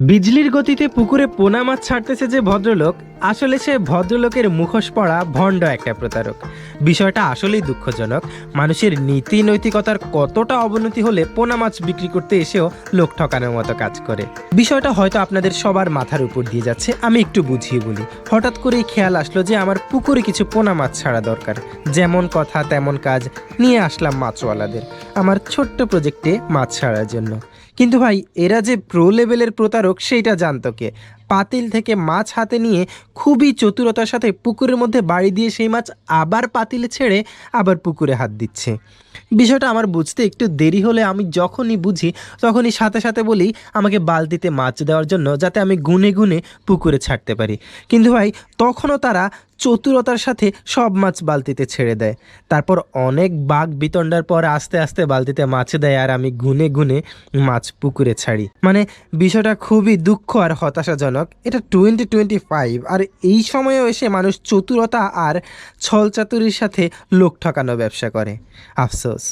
বিজলির গতিতে পুকুরে পোনা মাছ ছাড়তেছে যে ভদ্রলোক আসলে সে ভদ্রলোকের মুখোশ পড়া ভণ্ড একটা প্রতারক। বিষয়টা আসলেই দুঃখজনক। মানুষের নীতি নৈতিকতার কতটা অবনতি হলে পোনা মাছ বিক্রি করতে এসেও লোক ঠকানোর মতো কাজ করে। বিষয়টা হয়তো আপনাদের সবার মাথার উপর দিয়ে যাচ্ছে, আমি একটু বুঝিয়ে বলি। হঠাৎ করেই খেয়াল আসলো যে আমার পুকুরে কিছু পোনা মাছ ছাড়া দরকার। যেমন কথা, তেমন কাজ, নিয়ে আসলাম মাছওয়ালাদের। আমার ছোট্ট প্রজেক্টে মাছ ছাড়ার জন্য। কিন্তু ভাই, এরা যে প্রো লেভেলের প্রতারক, সেইটা জানতো কে? পাতিল থেকে মাছ হাতে নিয়ে খুবই চতুরতার সাথে পুকুরের মধ্যে বাড়ি দিয়ে সেই মাছ আবার পাতিলে ছেড়ে আবার পুকুরে হাত দিচ্ছে। বিষয়টা আমার বুঝতে একটু দেরি হলে আমি যখনই বুঝি, তখনই সাথে সাথে বলি, আমাকে বালতিতে মাছ দেওয়ার জন্য যাতে আমি গুনে গুনে পুকুরে ছাড়তে পারি। কিন্তু ভাই, তখনও তারা চতুরতার সাথে সব মাছ বালতিতে ছেড়ে দেয়। তারপর অনেক বাঘ বিতণ্ডার পর আস্তে আস্তে বালতিতে মাছ দেয় আর আমি গুনে গুনে মাছ পুকুরে ছাড়ি। মানে বিষয়টা খুবই দুঃখ আর হতাশাজনক। এটা টোয়েন্টি টোয়েন্টি ফাইভ আর এই সময়েও এসে মানুষ চতুরতা আর ছলচাতুরির সাথে লোক ঠকানো ব্যবসা করে। আফসোস।